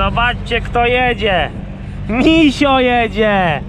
Zobaczcie kto jedzie. Misio jedzie.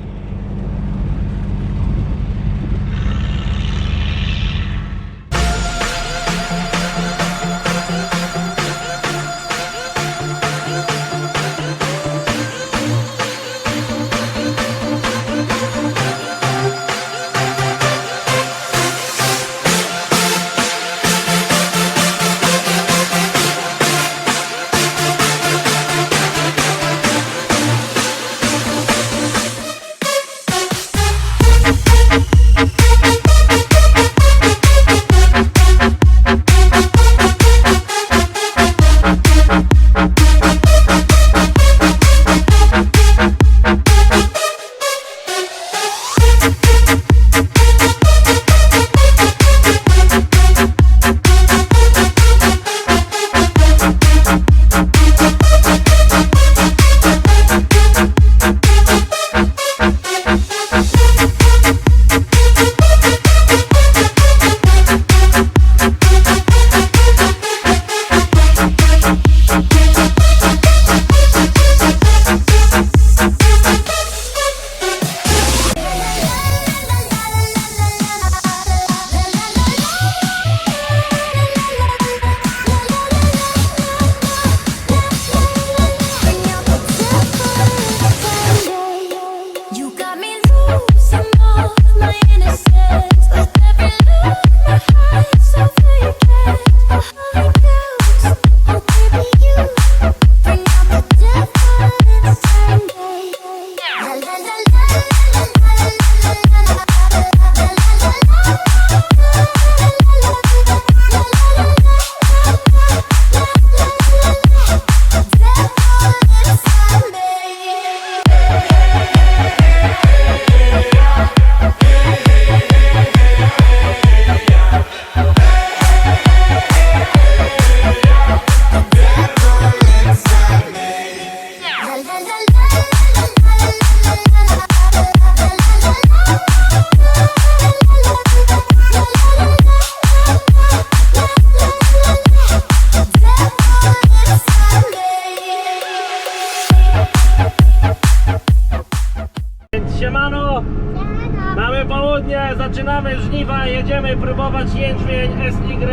Jedziemy próbować jęczmień SY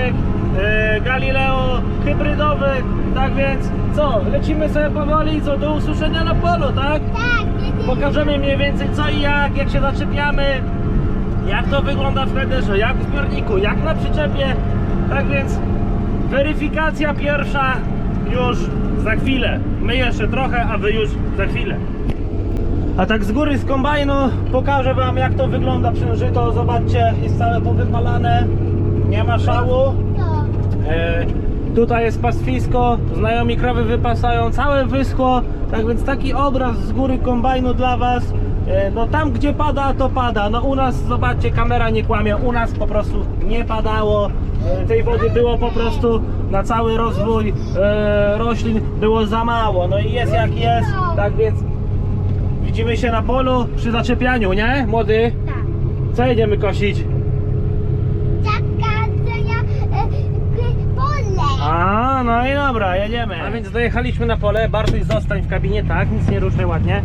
e, Galileo hybrydowy. Tak więc co, lecimy sobie powoli, co do usłyszenia na polu, tak? Pokażemy mniej więcej co i jak, jak się zaczepiamy, jak to wygląda w headerze, jak w zbiorniku, jak na przyczepie. Tak więc weryfikacja pierwsza już za chwilę. My jeszcze trochę, a wy już za chwilę. A tak z góry z kombajnu pokażę wam jak to wygląda przężyto. Zobaczcie, jest całe powypalane, nie ma szału. E, tutaj jest pastwisko, znajomi krowy wypasają, całe wyschło. Tak więc taki obraz z góry kombajnu dla was. E, no tam gdzie pada to pada. No u nas zobaczcie kamera nie kłamie, u nas po prostu nie padało. E, tej wody było po prostu na cały rozwój e, roślin było za mało. No i jest jak jest. Tak więc Widzimy się na polu przy zaczepianiu, nie? Młody, Tak. co jedziemy kosić? A, no i dobra, jedziemy. A więc dojechaliśmy na pole. Bartuś zostań w kabinie, tak? Nic nie ruszaj ładnie.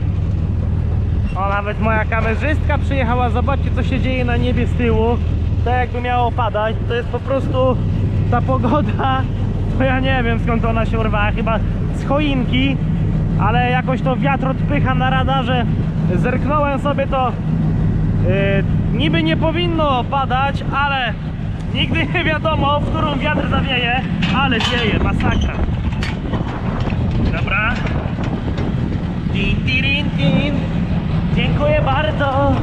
O, nawet moja kamerzystka przyjechała. Zobaczcie, co się dzieje na niebie z tyłu. Tak jakby miało padać. To jest po prostu ta pogoda. To ja nie wiem skąd ona się urwała. Chyba z choinki. Ale jakoś to wiatr odpycha na radarze. Zerknąłem sobie to. Yy, niby nie powinno padać, ale nigdy nie wiadomo, w którą wiatr zawieje, ale dzieje, masakra. Dobra. Tin, tirin, tin. Dziękuję bardzo.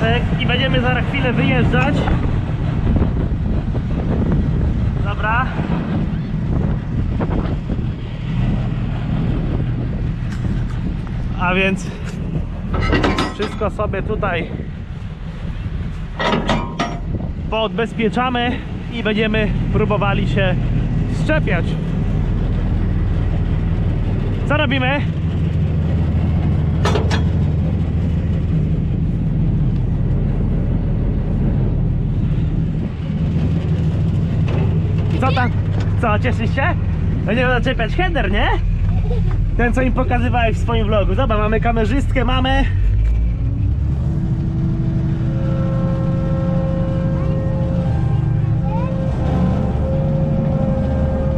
Cek i będziemy za chwilę wyjeżdżać. Dobra. A więc wszystko sobie tutaj poodbezpieczamy i będziemy próbowali się szczepiać. Co robimy? Co tam? Co, cieszysz się? Będziemy zaczepiać header, nie? Ten, co im pokazywałeś w swoim vlogu. Zobacz, mamy kamerzystkę, mamy.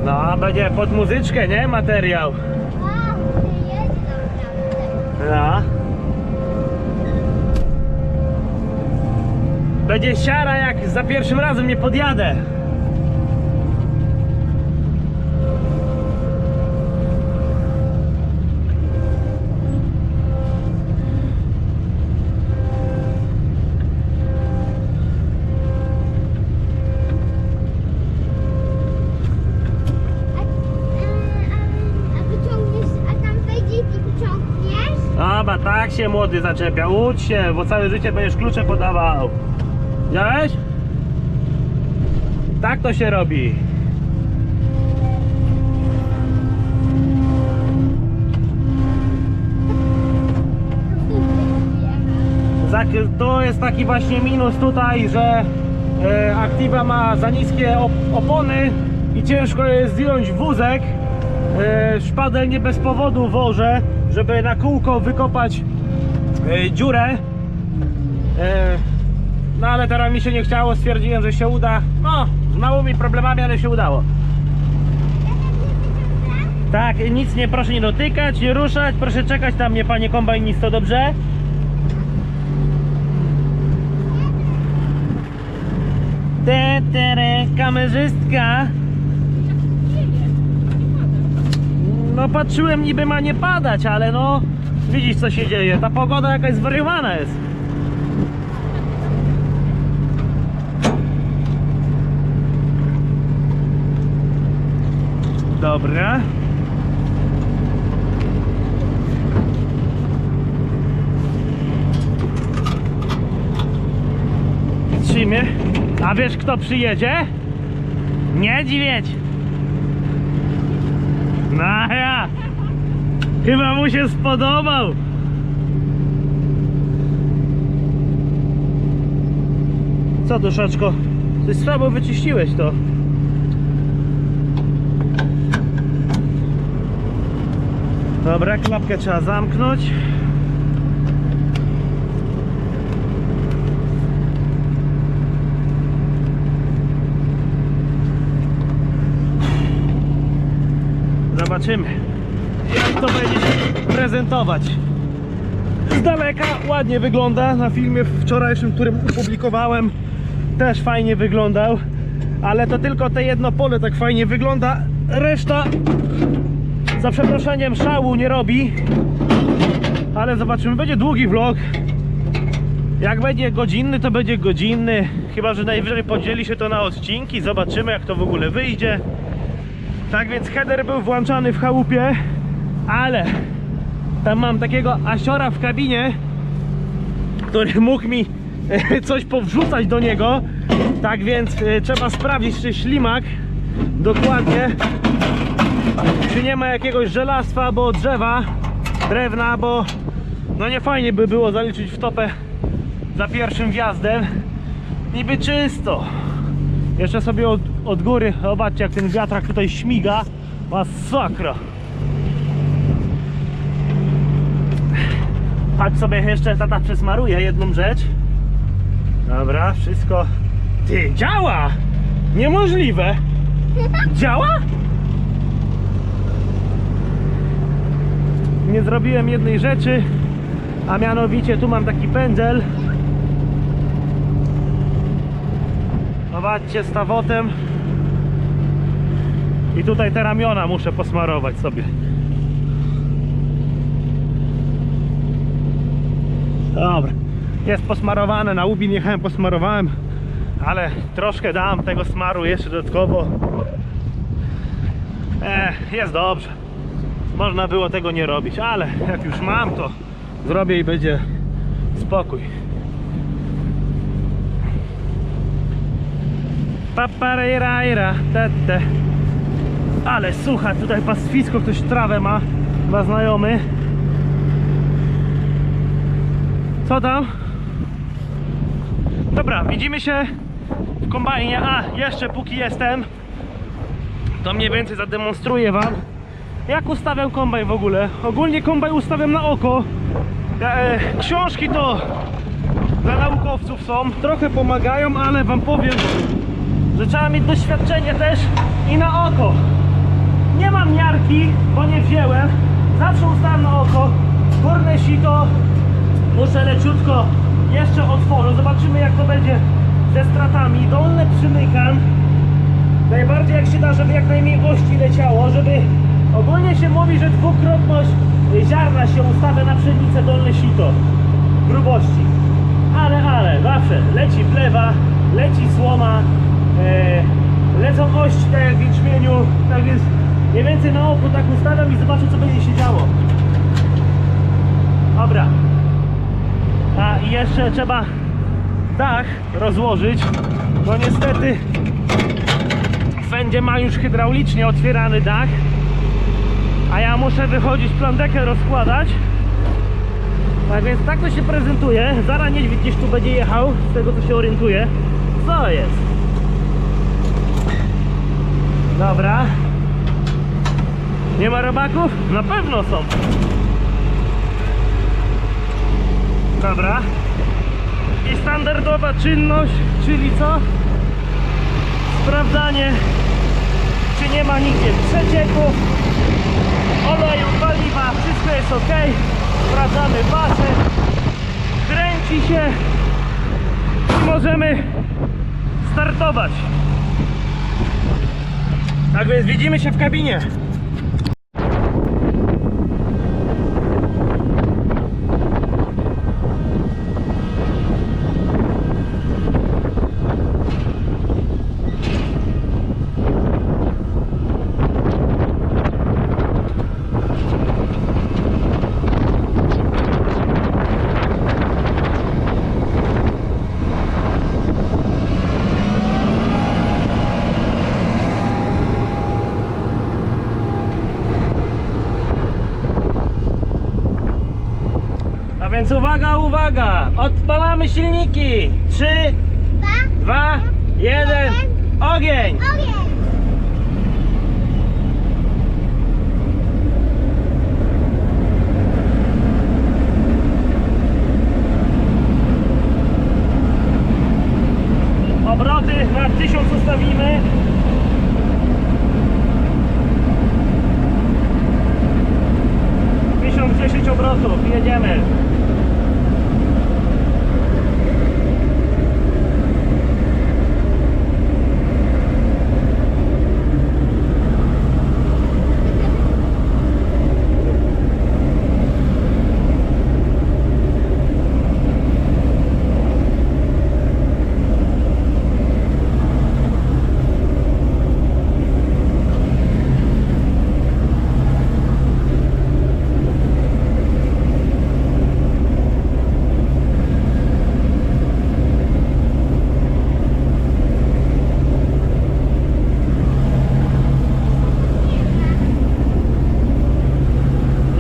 No, będzie pod muzyczkę, nie? Materiał. No. Będzie siara jak za pierwszym razem nie podjadę. Tak się młody zaczepia. Ucz się, bo całe życie będziesz klucze podawał. Widziałeś? Tak to się robi. Zak- To jest taki właśnie minus tutaj, że e, Activa ma za niskie op opony i ciężko jest zdjąć wózek. E, szpadel nie bez powodu wożę, żeby na kółko wykopać dziurę. E, no ale teraz mi się nie chciało, stwierdziłem, że się uda. No, z małymi problemami, ale się udało. Tak, nic nie proszę nie dotykać, nie ruszać, proszę czekać tam mnie panie kombajnisto, dobrze? Te, tere, kamerzystka. No patrzyłem niby ma nie padać, ale no widzisz co się dzieje. Ta pogoda jakaś zwariowana jest. Dobra. Trzymie. A wiesz kto przyjedzie? Niedźwiedź. No ja. Chyba mu się spodobał. Co duszeczko? Ty słabo wyczyściłeś to. Dobra, klapkę trzeba zamknąć. Zobaczymy, jak to będzie prezentować. Z daleka ładnie wygląda. Na filmie wczorajszym, którym opublikowałem, też fajnie wyglądał. Ale to tylko te jedno pole tak fajnie wygląda. Reszta, za przeproszeniem, szału nie robi. Ale zobaczymy, będzie długi vlog. Jak będzie godzinny, to będzie godzinny. Chyba, że najwyżej podzieli się to na odcinki. Zobaczymy, jak to w ogóle wyjdzie. Tak więc header był włączany w chałupie, ale tam mam takiego asiora w kabinie, który mógł mi e, coś powrzucać do niego. Tak więc e, trzeba sprawdzić, czy ślimak dokładnie, czy nie ma jakiegoś żelastwa albo drzewa, drewna, bo no nie fajnie by było zaliczyć w topę za pierwszym wjazdem. Niby czysto. Jeszcze sobie od, od góry, zobaczcie jak ten wiatrak tutaj śmiga. Masakra. Chodź sobie jeszcze tata przesmaruje jedną rzecz. Dobra, wszystko. Ty, działa! Niemożliwe! Działa? Nie zrobiłem jednej rzeczy, a mianowicie tu mam taki pędzel. Zobaczcie z tawotem. I tutaj te ramiona muszę posmarować sobie. Dobra. Jest posmarowane, na łubin jechałem, posmarowałem. Ale troszkę dam tego smaru jeszcze dodatkowo. E, jest dobrze. Można było tego nie robić, ale jak już mam, to zrobię i będzie spokój. Paparejrajra, tete. Ale słucha, tutaj pastwisko, ktoś trawę ma, ma znajomy. Co tam? Dobra, widzimy się w kombajnie. A, jeszcze póki jestem, to mniej więcej zademonstruję wam jak ustawiam kombajn w ogóle. Ogólnie kombajn ustawiam na oko. E, książki to dla naukowców są, trochę pomagają, ale wam powiem, że trzeba mieć doświadczenie też i na oko. Nie mam miarki, bo nie wzięłem. Zawsze ustawiam na oko. Górne sito muszę leciutko jeszcze otworzyć. Zobaczymy jak to będzie ze stratami. Dolne przymykam. Najbardziej jak się da, żeby jak najmniej ości leciało, żeby ogólnie się mówi, że dwukrotność ziarna się ustawia na pszenicę dolne sito grubości. Ale, ale, zawsze leci plewa, leci słoma, e, lecą ości tak jak w jęczmieniu, tak więc mniej więcej na oku tak ustawiam i zobaczę co będzie się działo. Dobra. A jeszcze trzeba dach rozłożyć, bo niestety Fendzie ma już hydraulicznie otwierany dach, a ja muszę wychodzić plandekę rozkładać. Tak więc tak to się prezentuje. Zaraz niedźwiedź gdzieś tu będzie jechał, z tego co się orientuję. Co jest? Dobra. Nie ma robaków? Na pewno są. Dobra. I standardowa czynność, czyli co? Sprawdzanie, czy nie ma nigdzie przecieków, oleju, paliwa, wszystko jest ok. Sprawdzamy basen, kręci się i możemy startować. Tak więc widzimy się w kabinie. A więc uwaga, uwaga! Odpalamy silniki! 3, 2, 1, ogień! Obroty na 1000 ustawimy. Tysiąc dziesięć obrotów, jedziemy.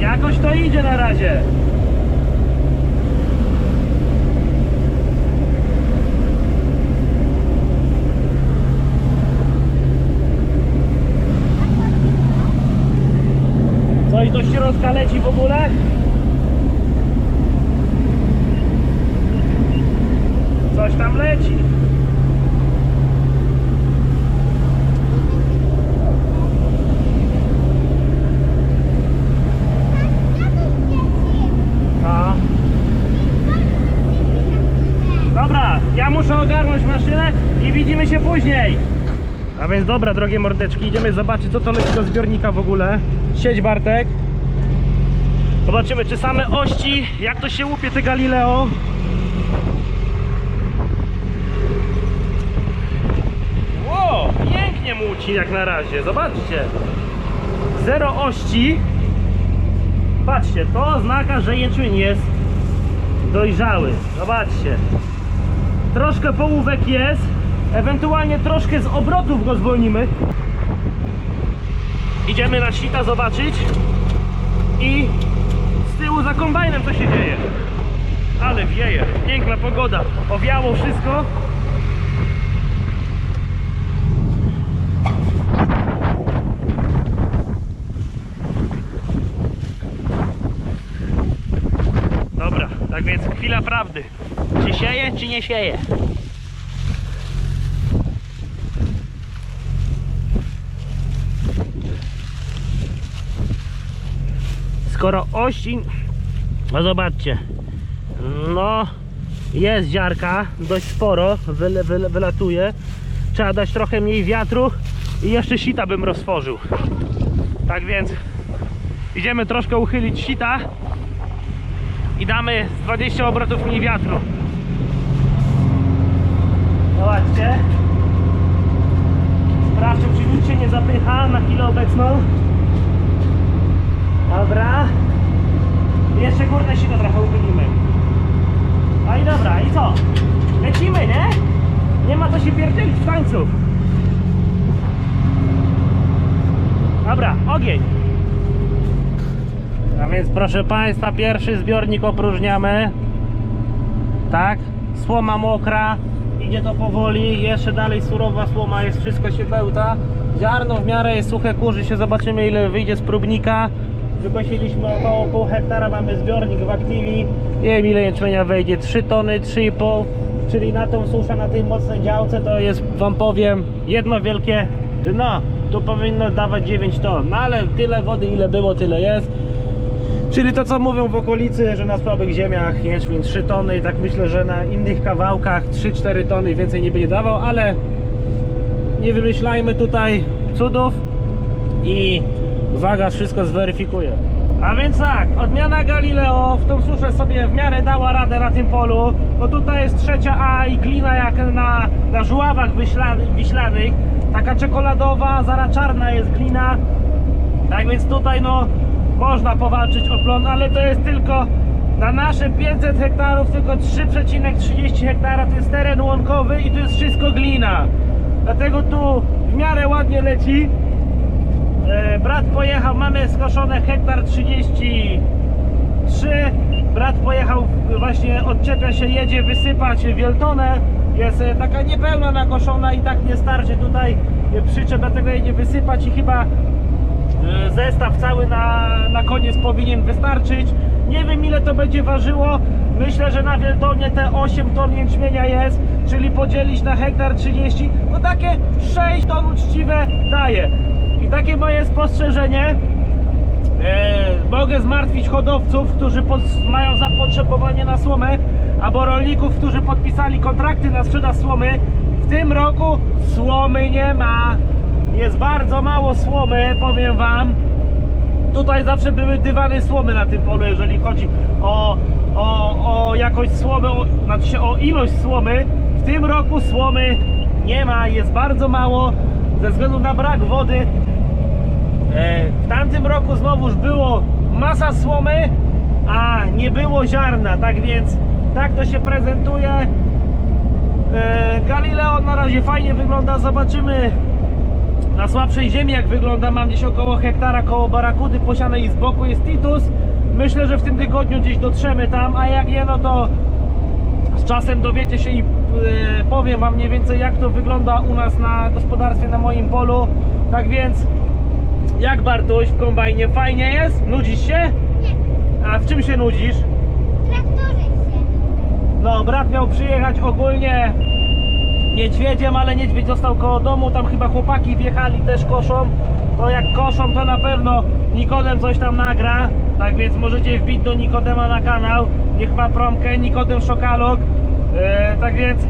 Jakoś to idzie na razie. Coś do środka leci w ogóle? Coś tam leci. A. Dobra, ja muszę ogarnąć maszynę i widzimy się później. A więc dobra, drogie mordeczki, idziemy zobaczyć co to leci do zbiornika w ogóle. Siedź Bartek. Zobaczymy czy same ości, jak to się łupie te Galileo. Ło, pięknie muci jak na razie, zobaczcie. Zero ości. Patrzcie, to oznaka, że jęczmień jest dojrzały. Zobaczcie. Troszkę połówek jest. Ewentualnie troszkę z obrotów go zwolnimy. Idziemy na sita zobaczyć i z tyłu za kombajnem co się dzieje. Ale wieje, piękna pogoda, owiało wszystko. Dobra, tak więc chwila prawdy. Czy sieje, czy nie sieje? Skoro ościn, no zobaczcie, no jest ziarka, dość sporo, wyle, wyle, wylatuje. Trzeba dać trochę mniej wiatru i jeszcze sita bym roztworzył. Tak więc idziemy troszkę uchylić sita i damy z 20 obrotów mniej wiatru. Zobaczcie. Sprawdźmy, czy nic się nie zapycha na chwilę obecną. Dobra. Jeszcze górne sito trochę uchylimy. No i dobra, i co? Lecimy, nie? Nie ma co się pierdzielić w tańcu. Dobra, ogień. A więc proszę Państwa, pierwszy zbiornik opróżniamy. Tak, słoma mokra, idzie to powoli, jeszcze dalej surowa słoma jest, wszystko się bełta. Ziarno w miarę jest suche, kurzy się, zobaczymy ile wyjdzie z próbnika. Wykosiliśmy około pół hektara, mamy zbiornik w aktywi. Nie wiem ile jęczmienia wejdzie, 3 tony, 3,5. Czyli na tą suszę, na tej mocnej działce to jest, Wam powiem, jedno wielkie dno. Tu powinno dawać 9 ton, no ale tyle wody ile było, tyle jest. Czyli to co mówią w okolicy, że na słabych ziemiach jęczmień 3 tony tak myślę, że na innych kawałkach 3-4 tony więcej nie będzie dawał, ale nie wymyślajmy tutaj cudów i uwaga, wszystko zweryfikuje. A więc tak, odmiana Galileo w tą suszę sobie w miarę dała radę na tym polu, bo tutaj jest trzecia A i glina jak na, na żuławach wiślanych, taka czekoladowa, zara czarna jest glina, tak więc tutaj no można powalczyć o plon, ale to jest tylko na nasze 500 hektarów tylko 3,30 hektara to jest teren łąkowy i to jest wszystko glina. Dlatego tu w miarę ładnie leci. E, brat pojechał, mamy skoszone hektar 33. Brat pojechał właśnie odczepia się, jedzie wysypać wieltonę. Jest e, taka niepełna nakoszona i tak nie starczy tutaj e, przyczep, dlatego jedzie wysypać i chyba zestaw cały na, na koniec powinien wystarczyć. Nie wiem ile to będzie ważyło. Myślę, że na Wieltonie te 8 ton jęczmienia jest, czyli podzielić na hektar 30, no takie 6 ton uczciwe daje. I takie moje spostrzeżenie. E, mogę zmartwić hodowców, którzy pod, mają zapotrzebowanie na słomę, albo rolników, którzy podpisali kontrakty na sprzedaż słomy. W tym roku słomy nie ma. Jest bardzo mało słomy, powiem Wam. Tutaj zawsze były dywany słomy na tym polu, jeżeli chodzi o, o, o jakość słomy, o, znaczy o ilość słomy. W tym roku słomy nie ma, jest bardzo mało ze względu na brak wody. E, W tamtym roku znowuż było masa słomy, a nie było ziarna, tak więc tak to się prezentuje. E, Galileo na razie fajnie wygląda, zobaczymy na słabszej ziemi jak wygląda. Mam gdzieś około hektara koło barakudy posianej z boku jest Titus. Myślę, że w tym tygodniu gdzieś dotrzemy tam, a jak nie, no to z czasem dowiecie się i e, powiem Wam mniej więcej jak to wygląda u nas na gospodarstwie, na moim polu. Tak więc jak Bartuś w kombajnie? Fajnie jest? Nudzisz się? A w czym się nudzisz? Traktorze się. No, brat miał przyjechać ogólnie niedźwiedziem, ale niedźwiedź został koło domu, tam chyba chłopaki wjechali, też koszą. To jak koszą, to na pewno Nikodem coś tam nagra. Tak więc możecie wbić do Nikodema na kanał. Niech ma promkę, Nikodem Szokalog. E, tak więc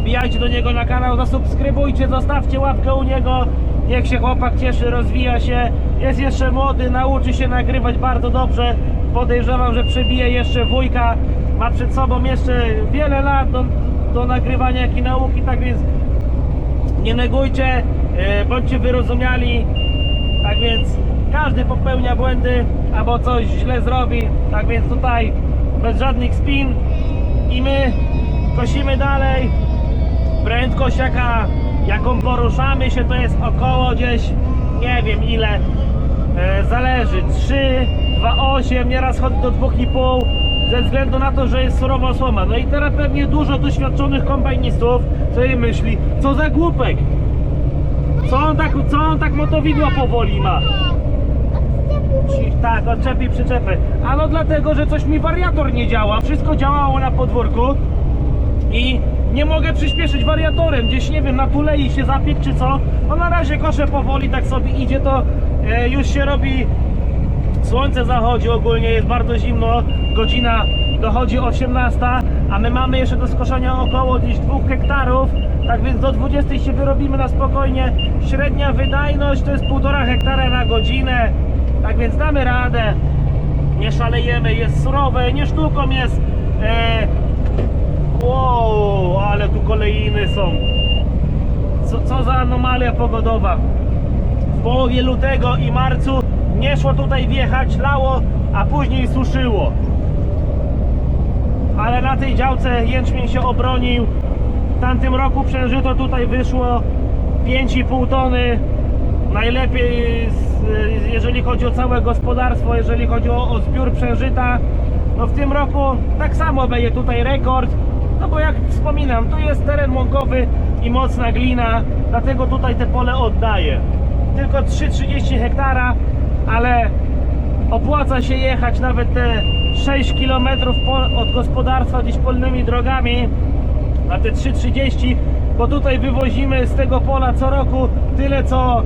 wbijajcie do niego na kanał, zasubskrybujcie, zostawcie łapkę u niego. Niech się chłopak cieszy, rozwija się. Jest jeszcze młody, nauczy się nagrywać bardzo dobrze. Podejrzewam, że przebije jeszcze wujka. Ma przed sobą jeszcze wiele lat do, do nagrywania, jak i nauki, tak więc nie negujcie, e, bądźcie wyrozumiali. Tak więc każdy popełnia błędy albo coś źle zrobi. Tak więc tutaj bez żadnych spin i my kosimy dalej. Prędkość jaka, jaką poruszamy się to jest około gdzieś nie wiem ile e, zależy 3, 2, 8, nieraz chodzi do 2,5 ze względu na to, że jest surowa słoma. No i teraz pewnie dużo doświadczonych kombajnistów sobie myśli, co za głupek. Co on tak, co on tak motowidła powoli ma? Tak, odczepi przyczepy. Ano dlatego, że coś mi wariator nie działa. Wszystko działało na podwórku i nie mogę przyspieszyć wariatorem. Gdzieś nie wiem, na tulei się zapiek czy co. No na razie koszę powoli, tak sobie idzie to. E, już się robi Słońce zachodzi ogólnie, jest bardzo zimno, godzina dochodzi 18, a my mamy jeszcze do skoszenia około gdzieś 2 hektarów, tak więc do 20 się wyrobimy na spokojnie. Średnia wydajność to jest 1,5 hektara na godzinę, tak więc damy radę. Nie szalejemy, jest surowe, nie sztuką jest. E... Wow, ale tu kolejny są. Co, co za anomalia pogodowa w połowie lutego i marcu nie szło tutaj wjechać, lało, a później suszyło. Ale na tej działce jęczmień się obronił. W tamtym roku przężyto tutaj wyszło 5,5 tony. Najlepiej jeżeli chodzi o całe gospodarstwo, jeżeli chodzi o, o zbiór przężyta. No w tym roku tak samo będzie tutaj rekord. No bo jak wspominam, tu jest teren łąkowy i mocna glina, dlatego tutaj te pole oddaję. Tylko 3,30 hektara, ale opłaca się jechać nawet te 6 km od gospodarstwa gdzieś polnymi drogami na te 3,30 bo tutaj wywozimy z tego pola co roku tyle co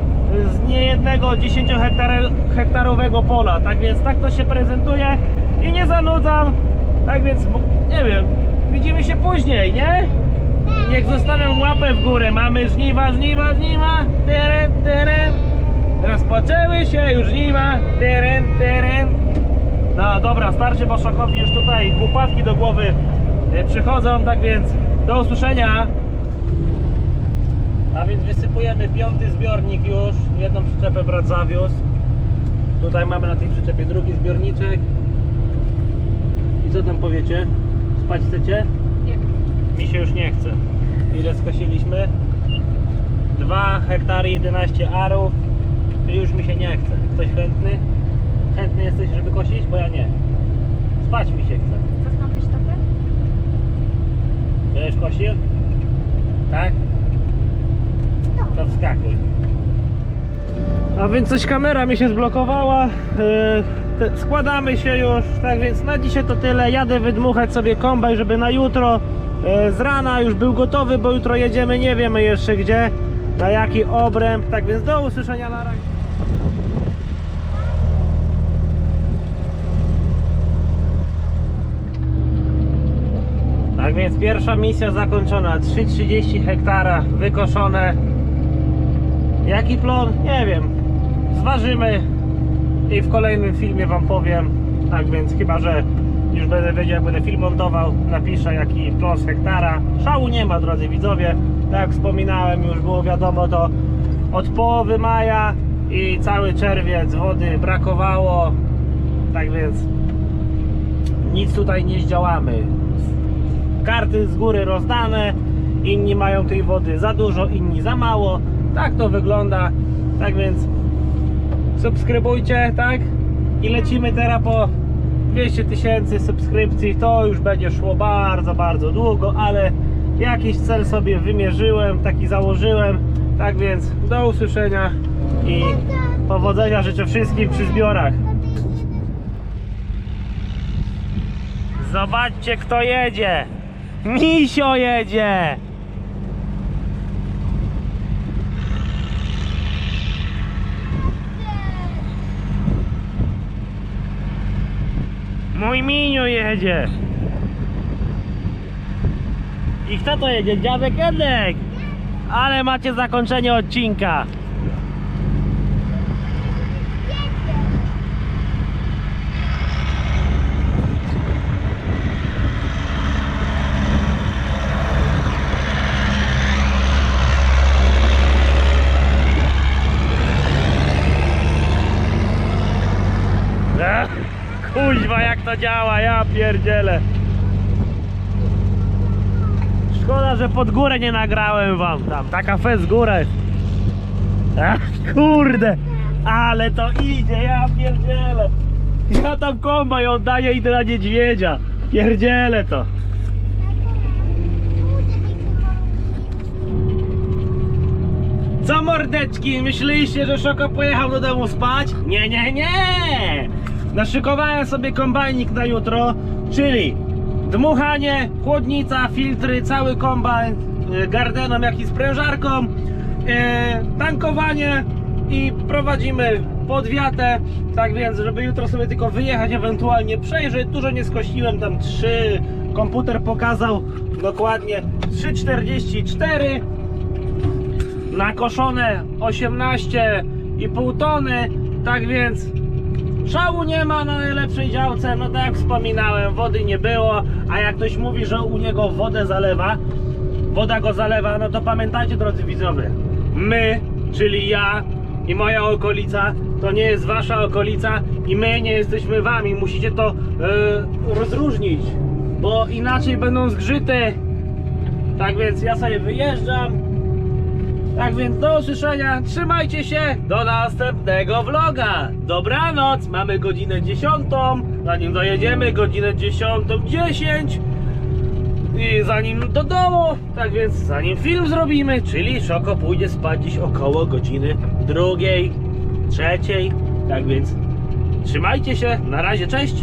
z niejednego 10 hektar- hektarowego pola tak więc tak to się prezentuje i nie zanudzam tak więc nie wiem widzimy się później nie? niech zostawią łapę w górę mamy żniwa, żniwa, żniwa teren, teren rozpoczęły się już żniwa teren, teren no dobra, starczy, bo szokowi już tutaj głupawki do głowy e, przychodzą, tak więc do usłyszenia. A więc wysypujemy piąty zbiornik już, jedną przyczepę brat zawiózł. Tutaj mamy na tej przyczepie drugi zbiorniczek. I co tam powiecie? Spać chcecie? Nie. Mi się już nie chce. Ile skosiliśmy? 2 hektary 11 arów. Już mi się nie chce. Ktoś chętny? Chętny jesteś, żeby kosić? Bo ja nie. Spać mi się chce. Zastąpić topę? Będziesz kosił? Tak? To wskakuj. A więc coś kamera mi się zblokowała. Yy, składamy się już, tak więc na dzisiaj to tyle. Jadę wydmuchać sobie kombaj, żeby na jutro yy, z rana już był gotowy, bo jutro jedziemy, nie wiemy jeszcze gdzie, na jaki obręb. Tak więc do usłyszenia na razie. Tak więc pierwsza misja zakończona. 3,30 hektara wykoszone. Jaki plon? Nie wiem. Zważymy i w kolejnym filmie Wam powiem. Tak więc chyba, że już będę wiedział, będę film montował, napiszę jaki plon hektara. Szału nie ma, drodzy widzowie. Tak jak wspominałem, już było wiadomo to od połowy maja i cały czerwiec wody brakowało. Tak więc nic tutaj nie zdziałamy karty z góry rozdane, inni mają tej wody za dużo, inni za mało. Tak to wygląda. Tak więc subskrybujcie, tak? I lecimy teraz po 200 tysięcy subskrypcji. To już będzie szło bardzo, bardzo długo, ale jakiś cel sobie wymierzyłem, taki założyłem. Tak więc do usłyszenia i powodzenia życzę wszystkim przy zbiorach. Zobaczcie kto jedzie! Misio jedzie! Mój Miniu jedzie! I kto to jedzie? Dziadek Edek! Ale macie zakończenie odcinka! To działa, ja pierdzielę. Szkoda, że pod górę nie nagrałem wam tam. Taka fez górę. Ach, kurde. Ale to idzie, ja pierdzielę. Ja tam kombaj oddaję idę na niedźwiedzia. Pierdzielę to. Co mordeczki, myśleliście, że Szoko pojechał do domu spać? Nie, nie, nie! Naszykowałem sobie kombajnik na jutro, czyli dmuchanie, chłodnica, filtry, cały kombajn, e, gardeną jak i sprężarką, e, tankowanie i prowadzimy podwiatę, tak więc, żeby jutro sobie tylko wyjechać, ewentualnie przejrzeć, dużo nie skosiłem, tam 3, komputer pokazał dokładnie. 3,44 nakoszone 18,5 tony, tak więc szału nie ma na najlepszej działce, no tak jak wspominałem, wody nie było, a jak ktoś mówi, że u niego wodę zalewa, woda go zalewa, no to pamiętajcie drodzy widzowie, my, czyli ja i moja okolica, to nie jest wasza okolica i my nie jesteśmy wami, musicie to e, rozróżnić, bo inaczej będą zgrzyty, tak więc ja sobie wyjeżdżam, tak więc do usłyszenia, trzymajcie się, do następnego vloga. Dobranoc, mamy godzinę 10, zanim dojedziemy, godzinę 10.10 i zanim do domu, tak więc zanim film zrobimy, czyli Szoko pójdzie spać dziś około godziny drugiej, trzeciej, tak więc trzymajcie się, na razie, cześć.